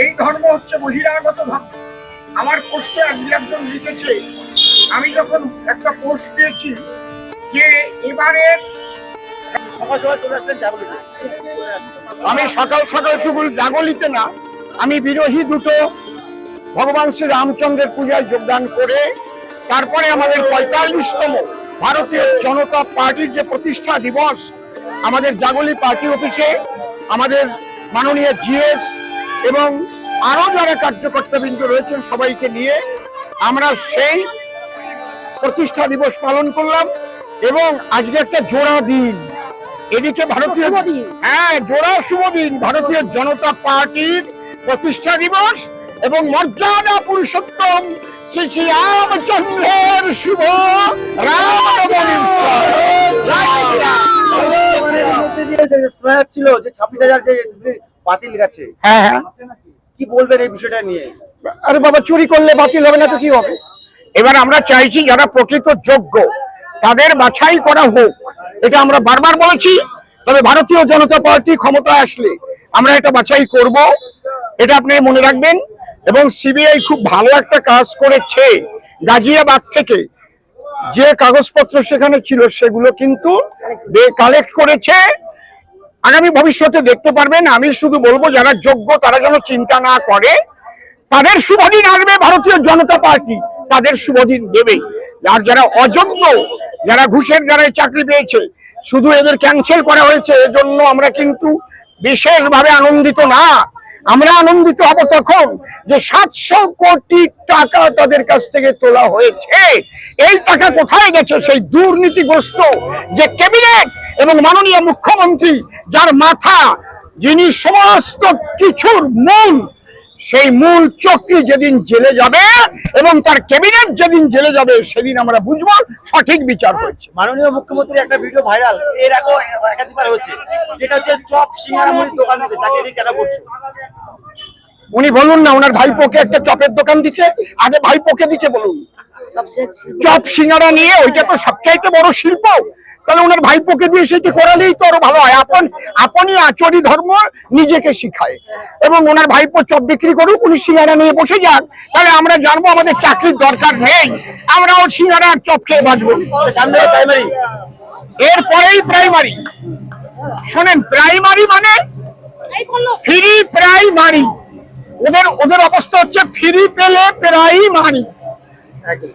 এই ধর্ম হচ্ছে বহিরাগত ধর্ম। আমার পোস্টে একজন লিখেছে, আমি যখন একটা পোস্ট দিয়েছি যে এবারে আমি সকাল সকাল শুধু জাগলিতে না, আমি বিরোহী দুটো ভগবান শ্রী রামচন্দ্রের পূজায় যোগদান করে, তারপরে আমাদের পঁয়তাল্লিশতম ভারতীয় জনতা পার্টির যে প্রতিষ্ঠা দিবস, আমাদের জাগলি পার্টি অফিসে, আমাদের মাননীয় জিএস এবং আরও যারা কার্যকর্তাবৃন্দ রয়েছেন সবাইকে নিয়ে আমরা সেই প্রতিষ্ঠা দিবস পালন করলাম এবং আজকে একটা জোড়া দিন। এদিকে ভারতীয় হ্যাঁ জোড়া শুভ দিন। ভারতীয় জনতা পার্টির প্রতিষ্ঠা দিবস এবং মর্যাদা পুরুষোত্তম শ্রী শ্রী রামচন্দ্রের শুভ রামনবমী ছিল যে ছাব্বিশ হাজার যে এসএসসি বাতিল গেছে। হ্যাঁ হ্যাঁ। কি বলবেন এই বিষয়টা নিয়ে? আরে বাবা চুরি করলে বাতিল হবে না তো কি হবে? এবার আমরা চাইছি যারা প্রকৃত যোগ্য তাদের বাছাই করা হোক। এটা আমরা বারবার বলেছি তবে ভারতীয় জনতা পার্টি ক্ষমতায় আসলে আমরা এটা বাছাই করব। এটা আপনি মনে রাখবেন এবং সিবিআই খুব ভালো একটা কাজ করেছে গাজিয়াবাদ থেকে। যে কাগজপত্র সেখানে ছিল সেগুলো কিন্তু কালেক্ট করেছে। আগামী ভবিষ্যতে দেখতে পারবেন, আমি শুধু বলব যারা যোগ্য, তারা যেন চিন্তা না করে। তাদের শুভদিন আসবে ভারতীয় জনতা পার্টি, তাদের শুভদিন দেবে। আর যারা অযোগ্য, যারা ঘুষের দ্বারা চাকরি পেয়েছে, শুধু এদের ক্যান্সেল করা হয়েছে, এজন্য আমরা কিন্তু বিশেষভাবে আনন্দিত না। আমরা আনন্দিত হব তখন যে সাতশো কোটি টাকা তাদের কাছ থেকে তোলা হয়েছে। এই টাকা কোথায় গেছে? সেই দুর্নীতিগ্রস্ত যে ক্যাবিনেট এবং মাননীয় মুখ্যমন্ত্রী যার মাথা যিনি সমস্ত কিছুর মূল সেই মূল চক্রী যেদিন জেলে যাবে এবং তার ক্যাবিনেট যেদিন জেলে যাবে সেদিন আমরা বুঝব সঠিক বিচার হয়েছে। মাননীয় মুখ্যমন্ত্রীর একটা ভিডিও ভাইরাল। এর আগেও একাধিকবার হয়েছে। যেটা হচ্ছে চপ সিঙ্গারা মুড়ির দোকান দিতে চাকরি কেন করছ উনি বলুন না ওনার ভাইপোকে একটা চপের দোকান দিচ্ছে আগে ভাইপোকে দিতে বলুন। চপ সিঙ্গারা নিয়ে ওইটা তো সবচাইতে বড় শিল্প। তাহলে ওনার ভাইপোকে দিয়ে সেটি করালেই তো আরও ভালো হয়। আপন আপনি আচরি ধর্ম নিজেকে শিখায়। এবং ওনার ভাইপো চপ বিক্রি করুক, উনি সিঙ্গারা নিয়ে বসে যান তাহলে আমরা জানব আমাদের চাকরির দরকার নেই। আমরাও সিঙ্গারা আর চপ খেয়ে বাঁচবো। এরপরেই প্রাইমারি শোনেন প্রাইমারি মানে ফ্রি প্রাইমারি ওদের ওদের অবস্থা হচ্ছে ফ্রি পেলে প্রাইমারি